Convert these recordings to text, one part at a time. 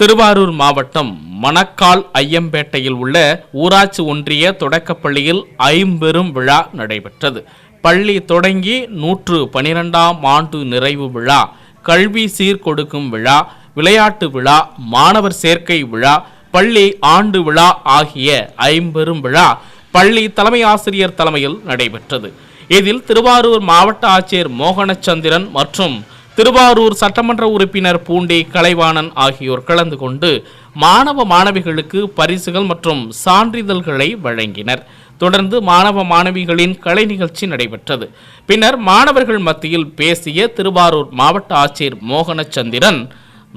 திருவாரூர் மாவட்டம் மணக்கால் ஐயம்பேட்டையில் உள்ள ஊராட்சி ஒன்றிய தொடக்கப்பள்ளியில் ஐம்பெரும் விழா நடைபெற்றது. பள்ளி தொடங்கி நூற்று பனிரெண்டாம் ஆண்டு நிறைவு விழா கல்வி சீர்கொடுக்கும் விழா விளையாட்டு விழா மாணவர் சேர்க்கை விழா பள்ளி ஆண்டு விழா ஆகிய ஐம்பெரும் விழா பள்ளி தலைமை ஆசிரியர் தலைமையில் நடைபெற்றது. இதில் திருவாரூர் மாவட்ட ஆட்சியர் மோகனச்சந்திரன் மற்றும் திருவாரூர் சட்டமன்ற உறுப்பினர் பூண்டி கலைவாணன் ஆகியோர் கலந்து கொண்டு மாணவ மாணவிகளுக்கு பரிசுகள் மற்றும் சான்றிதழ்களை வழங்கினர். தொடர்ந்து மாணவ மாணவிகளின் கலை நிகழ்ச்சி நடைபெற்றது. பின்னர் மாணவர்கள் மத்தியில் பேசிய திருவாரூர் மாவட்ட ஆட்சியர் மோகனச்சந்திரன்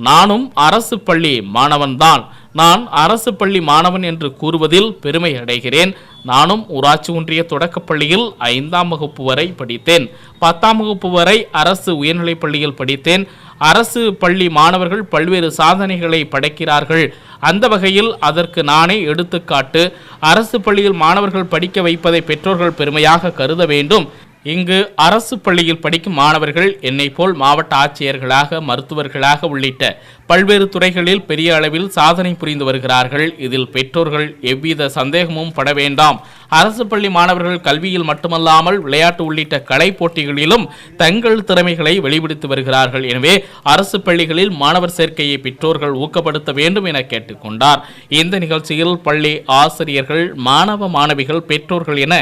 நானும் அரசு பள்ளி மாணவன்தான். நான் அரசு பள்ளி மாணவன் என்று கூறுவதில் பெருமை அடைகிறேன். நானும் ஊராட்சி ஒன்றிய தொடக்கப்பள்ளியில் ஐந்தாம் வகுப்பு வரை படித்தேன். பத்தாம் வகுப்பு வரை அரசு உயர்நிலைப் பள்ளியில் படித்தேன். அரசு பள்ளி மாணவர்கள் பல்வேறு சாதனைகளை படைக்கிறார்கள். அந்த வகையில் அதற்கு நானே எடுத்துக்காட்டு அரசு பள்ளியில் மாணவர்கள் படிக்க வைப்பதை பெற்றோர்கள் பெருமையாக கருத வேண்டும். இங்கு அரசு பள்ளியில் படிக்கும் மாணவர்கள் என்னை போல் மாவட்ட ஆட்சியர்களாக மருத்துவர்களாக உள்ளிட்ட பல்வேறு துறைகளில் பெரிய அளவில் சாதனை புரிந்து வருகிறார்கள். இதில் பெற்றோர்கள் எவ்வித சந்தேகமும் பட வேண்டாம். அரசு பள்ளி மாணவர்கள் கல்வியில் மட்டுமல்லாமல் விளையாட்டு உள்ளிட்ட கலை போட்டிகளிலும் தங்கள் திறமைகளை வெளிப்படுத்தி வருகிறார்கள். எனவே அரசு பள்ளிகளில் மாணவர் சேர்க்கையை பெற்றோர்கள் ஊக்கப்படுத்த வேண்டும் என கேட்டுக்கொண்டார். இந்த நிகழ்ச்சியில் பள்ளி ஆசிரியர்கள் மாணவ மாணவிகள் பெற்றோர்கள் என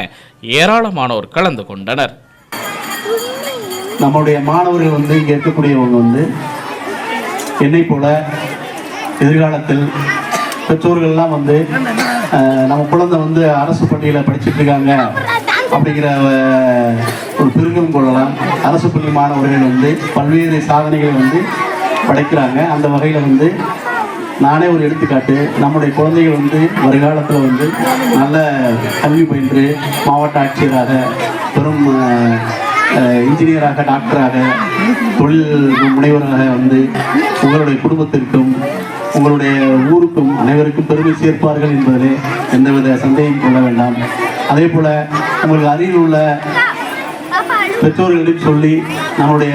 ஏராளமானோர் கலந்து கொண்டனர். நம்முடைய மாணவர்கள் வந்து இங்கே இருக்கக்கூடியவங்க வந்து என்னை போல எதிர்காலத்தில் பெற்றோர்கள்லாம் வந்து நம்ம குழந்தை வந்து அரசு பள்ளியில் படிச்சுட்டு இருக்காங்க அப்படிங்கிற ஒரு பெருங்கம் கொள்ளலாம் அரசு பள்ளி மாணவர்கள் வந்து பல்வேறு சாதனைகளை வந்து படைக்கிறாங்க. அந்த வகையில் வந்து நானே ஒரு எடுத்துக்காட்டு. நம்முடைய குழந்தைகள் வந்து வருங்காலத்தில் வந்து நல்ல கல்வி பயின்று மாவட்ட ஆட்சியராக பெரும் இன்ஜினியராக டாக்டராக தொழில் முனைவராக வந்து உங்களுடைய குடும்பத்திற்கும் உங்களுடைய ஊருக்கும் அனைவருக்கும் பெருமை சேர்ப்பார்கள் என்பதிலே எந்தவித சந்தேகம் கொள்ள வேண்டாம். அதே போல் உங்களுக்கு அருகில் உள்ள பெற்றோர்களிடம் சொல்லி நம்முடைய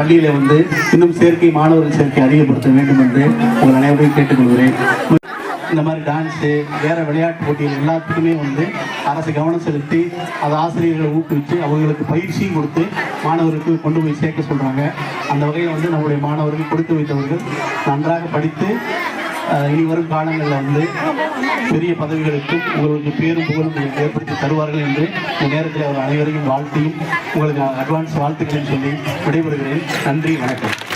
பள்ளியில வந்து இன்னும் சேர்க்கை மாணவர்கள் சேர்க்கை அதிகப்படுத்த வேண்டும் என்று உங்கள் அனைவரையும் கேட்டுக்கொள்கிறேன். இந்த மாதிரி டான்ஸு வேற விளையாட்டு போட்டிகள் எல்லாத்துக்குமே வந்து அரசு கவனம் செலுத்தி அதை ஆசிரியர்களை ஊக்குவித்து அவங்களுக்கு பயிற்சியும் கொடுத்து மாணவருக்கு கொண்டு போய் சேர்க்க சொல்றாங்க. அந்த வகையில் வந்து நம்முடைய மாணவர்கள் கொடுத்து வைத்தவர்கள் நன்றாக படித்து இனி வரும் காலங்களில் வந்து பெரிய பதவிகளுக்கும் உங்களுக்கு பேரும் புகழும் ஏற்படுத்தி தருவார்கள் என்று இந்த நேரத்தில் அவர் அனைவரையும் வாழ்த்தியும் உங்களுக்கு அட்வான்ஸ் வாழ்த்துக்கள் சொல்லி விடைபெறுகிறேன். நன்றி வணக்கம்.